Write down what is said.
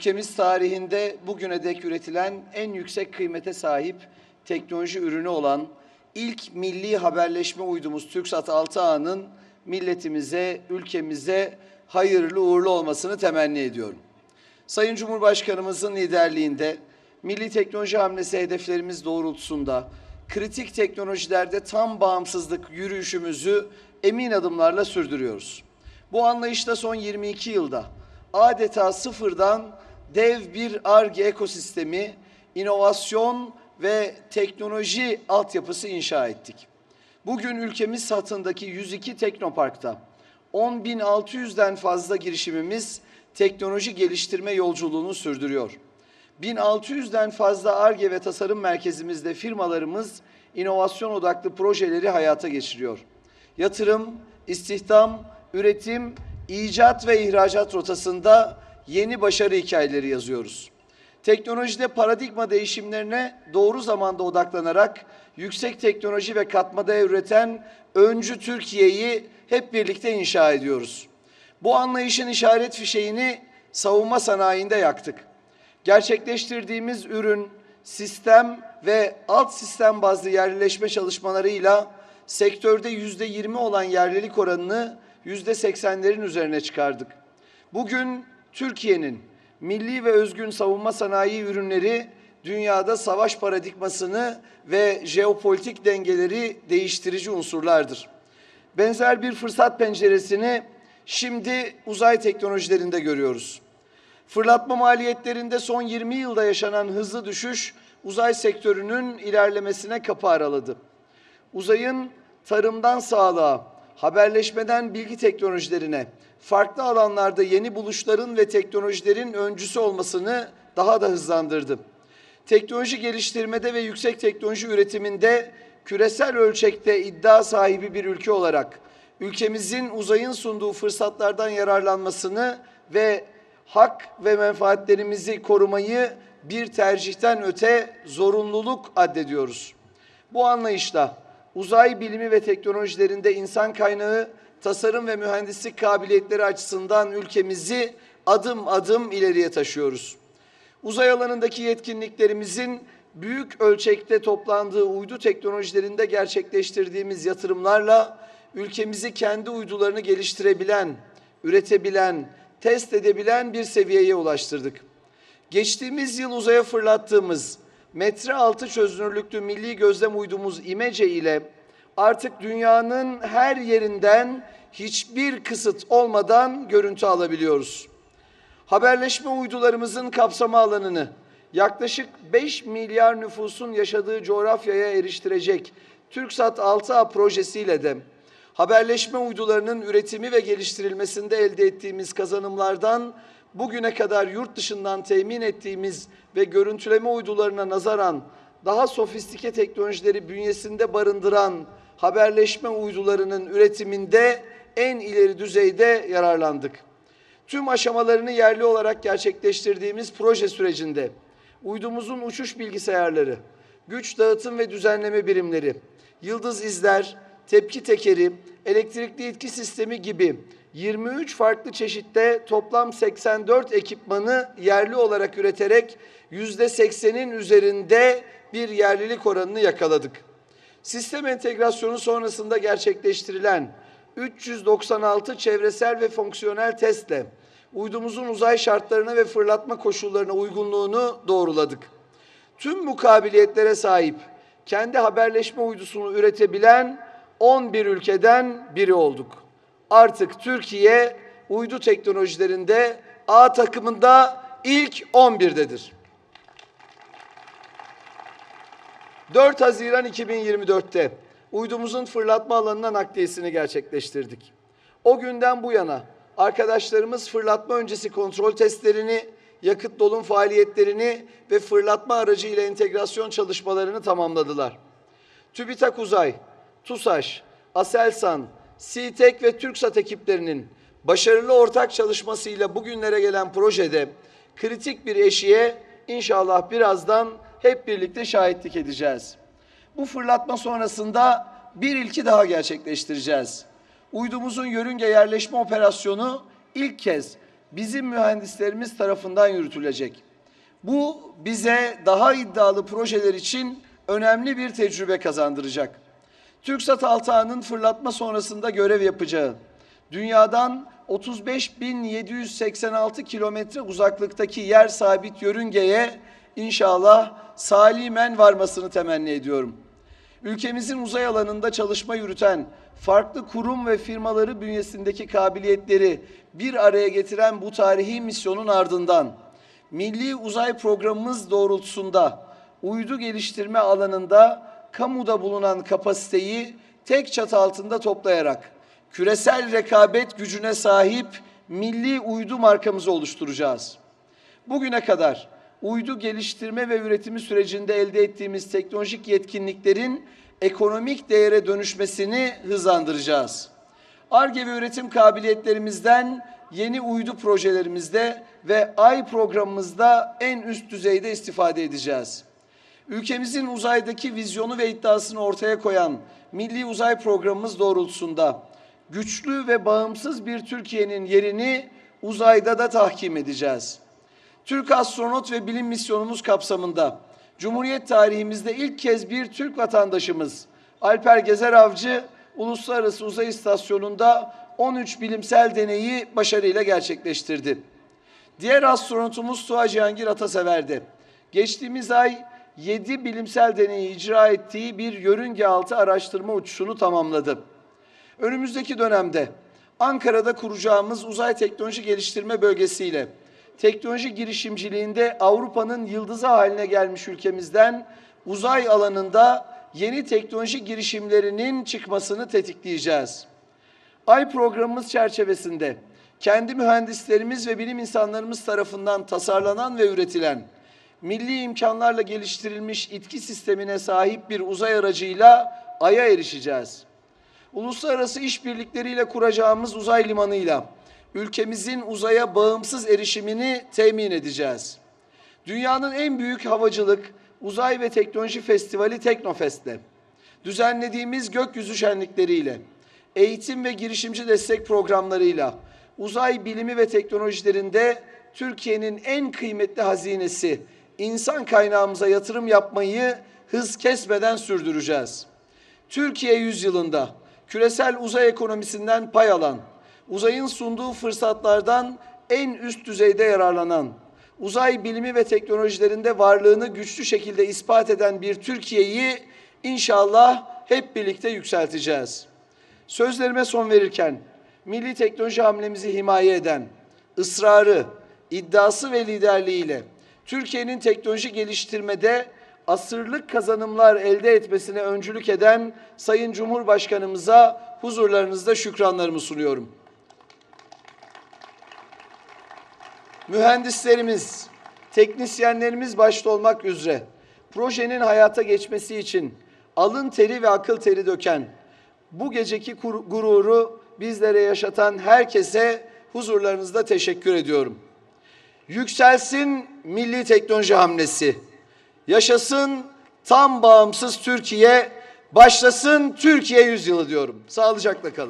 ülkemiz tarihinde bugüne dek üretilen en yüksek kıymete sahip teknoloji ürünü olan ilk milli haberleşme uydumuz TürkSat 6A'nın milletimize, ülkemize hayırlı uğurlu olmasını temenni ediyorum. Sayın Cumhurbaşkanımızın liderliğinde milli teknoloji hamlesi hedeflerimiz doğrultusunda kritik teknolojilerde tam bağımsızlık yürüyüşümüzü emin adımlarla sürdürüyoruz. Bu anlayışla son 22 yılda adeta sıfırdan dev bir ARGE ekosistemi, inovasyon ve teknoloji altyapısı inşa ettik. Bugün ülkemiz satındaki 102 teknoparkta 10.600'den fazla girişimimiz teknoloji geliştirme yolculuğunu sürdürüyor. 1600'den fazla ARGE ve tasarım merkezimizde firmalarımız inovasyon odaklı projeleri hayata geçiriyor. Yatırım, istihdam, üretim, icat ve ihracat rotasında yeni başarı hikayeleri yazıyoruz. Teknolojide paradigma değişimlerine doğru zamanda odaklanarak yüksek teknoloji ve katma değer üreten öncü Türkiye'yi hep birlikte inşa ediyoruz. Bu anlayışın işaret fişeğini savunma sanayinde yaktık. Gerçekleştirdiğimiz ürün, sistem ve alt sistem bazlı yerleşme çalışmalarıyla sektörde yüzde yirmi olan yerlilik oranını yüzde seksenlerin üzerine çıkardık. Bugün Türkiye'nin milli ve özgün savunma sanayi ürünleri dünyada savaş paradigmasını ve jeopolitik dengeleri değiştirici unsurlardır. Benzer bir fırsat penceresini şimdi uzay teknolojilerinde görüyoruz. Fırlatma maliyetlerinde son 20 yılda yaşanan hızlı düşüş uzay sektörünün ilerlemesine kapı araladı. Uzayın tarımdan sağlığa, haberleşmeden bilgi teknolojilerine, farklı alanlarda yeni buluşların ve teknolojilerin öncüsü olmasını daha da hızlandırdı. Teknoloji geliştirmede ve yüksek teknoloji üretiminde küresel ölçekte iddia sahibi bir ülke olarak ülkemizin uzayın sunduğu fırsatlardan yararlanmasını ve hak ve menfaatlerimizi korumayı bir tercihten öte zorunluluk addediyoruz. Bu anlayışla uzay bilimi ve teknolojilerinde insan kaynağı, tasarım ve mühendislik kabiliyetleri açısından ülkemizi adım adım ileriye taşıyoruz. Uzay alanındaki yetkinliklerimizin büyük ölçekte toplandığı uydu teknolojilerinde gerçekleştirdiğimiz yatırımlarla ülkemizi kendi uydularını geliştirebilen, üretebilen, test edebilen bir seviyeye ulaştırdık. Geçtiğimiz yıl uzaya fırlattığımız metre altı çözünürlüklü milli gözlem uydumuz İmece ile artık dünyanın her yerinden hiçbir kısıt olmadan görüntü alabiliyoruz. Haberleşme uydularımızın kapsama alanını yaklaşık 5 milyar nüfusun yaşadığı coğrafyaya eriştirecek TürkSat 6A projesiyle de haberleşme uydularının üretimi ve geliştirilmesinde elde ettiğimiz kazanımlardan bugüne kadar yurt dışından temin ettiğimiz ve görüntüleme uydularına nazaran daha sofistike teknolojileri bünyesinde barındıran haberleşme uydularının üretiminde en ileri düzeyde yararlandık. Tüm aşamalarını yerli olarak gerçekleştirdiğimiz proje sürecinde uydumuzun uçuş bilgisayarları, güç dağıtım ve düzenleme birimleri, yıldız izler, tepki tekeri, elektrikli itki sistemi gibi 23 farklı çeşitte toplam 84 ekipmanı yerli olarak üreterek yüzde 80'in üzerinde bir yerlilik oranını yakaladık. Sistem entegrasyonu sonrasında gerçekleştirilen 396 çevresel ve fonksiyonel testle uydumuzun uzay şartlarına ve fırlatma koşullarına uygunluğunu doğruladık. Tüm bu kabiliyetlere sahip kendi haberleşme uydusunu üretebilen 11 ülkeden biri olduk. Artık Türkiye uydu teknolojilerinde A takımında ilk 11'dedir. 4 Haziran 2024'te uydumuzun fırlatma alanına nakliyesini gerçekleştirdik. O günden bu yana arkadaşlarımız fırlatma öncesi kontrol testlerini, yakıt dolum faaliyetlerini ve fırlatma aracı ile entegrasyon çalışmalarını tamamladılar. TÜBİTAK Uzay, TUSAŞ, ASELSAN, SİTEK ve TÜRKSAT ekiplerinin başarılı ortak çalışmasıyla bugünlere gelen projede kritik bir eşiğe inşallah birazdan hep birlikte şahitlik edeceğiz. Bu fırlatma sonrasında bir ilki daha gerçekleştireceğiz. Uydumuzun yörünge yerleşme operasyonu ilk kez bizim mühendislerimiz tarafından yürütülecek. Bu bize daha iddialı projeler için önemli bir tecrübe kazandıracak. TürkSat 6A'nın fırlatma sonrasında görev yapacağı, dünyadan 35.786 kilometre uzaklıktaki yer sabit yörüngeye inşallah salimen varmasını temenni ediyorum. Ülkemizin uzay alanında çalışma yürüten farklı kurum ve firmaları bünyesindeki kabiliyetleri bir araya getiren bu tarihi misyonun ardından Milli Uzay Programımız doğrultusunda uydu geliştirme alanında kamuda bulunan kapasiteyi tek çatı altında toplayarak küresel rekabet gücüne sahip milli uydu markamızı oluşturacağız. Bugüne kadar uydu geliştirme ve üretimi sürecinde elde ettiğimiz teknolojik yetkinliklerin ekonomik değere dönüşmesini hızlandıracağız. ARGE ve üretim kabiliyetlerimizden yeni uydu projelerimizde ve AY programımızda en üst düzeyde istifade edeceğiz. Ülkemizin uzaydaki vizyonu ve iddiasını ortaya koyan Milli Uzay Programımız doğrultusunda güçlü ve bağımsız bir Türkiye'nin yerini uzayda da tahkim edeceğiz. Türk astronot ve bilim misyonumuz kapsamında Cumhuriyet tarihimizde ilk kez bir Türk vatandaşımız Alper Gezer Avcı Uluslararası Uzay İstasyonu'nda 13 bilimsel deneyi başarıyla gerçekleştirdi. Diğer astronotumuz Suha Cihangir Atasever'de. Geçtiğimiz ay 7 bilimsel deneyi icra ettiği bir yörünge altı araştırma uçuşunu tamamladı. Önümüzdeki dönemde Ankara'da kuracağımız uzay teknoloji geliştirme bölgesiyle teknoloji girişimciliğinde Avrupa'nın yıldızı haline gelmiş ülkemizden uzay alanında yeni teknoloji girişimlerinin çıkmasını tetikleyeceğiz. Ay programımız çerçevesinde kendi mühendislerimiz ve bilim insanlarımız tarafından tasarlanan ve üretilen milli imkanlarla geliştirilmiş itki sistemine sahip bir uzay aracıyla Ay'a erişeceğiz. Uluslararası işbirlikleriyle kuracağımız uzay limanıyla ülkemizin uzaya bağımsız erişimini temin edeceğiz. Dünyanın en büyük havacılık, uzay ve teknoloji festivali Teknofest'te düzenlediğimiz gökyüzü şenlikleriyle, eğitim ve girişimci destek programlarıyla, uzay bilimi ve teknolojilerinde Türkiye'nin en kıymetli hazinesi, insan kaynağımıza yatırım yapmayı hız kesmeden sürdüreceğiz. Türkiye yüzyılında küresel uzay ekonomisinden pay alan, uzayın sunduğu fırsatlardan en üst düzeyde yararlanan, uzay bilimi ve teknolojilerinde varlığını güçlü şekilde ispat eden bir Türkiye'yi inşallah hep birlikte yükselteceğiz. Sözlerime son verirken milli teknoloji hamlemizi himaye eden, ısrarı, iddiası ve liderliğiyle Türkiye'nin teknoloji geliştirmede asırlık kazanımlar elde etmesine öncülük eden Sayın Cumhurbaşkanımıza huzurlarınızda şükranlarımı sunuyorum. Mühendislerimiz, teknisyenlerimiz başta olmak üzere projenin hayata geçmesi için alın teri ve akıl teri döken, bu geceki gururu bizlere yaşatan herkese huzurlarınızda teşekkür ediyorum. Yükselsin milli teknoloji hamlesi. Yaşasın tam bağımsız Türkiye, başlasın Türkiye yüzyılı diyorum. Sağlıcakla kalın.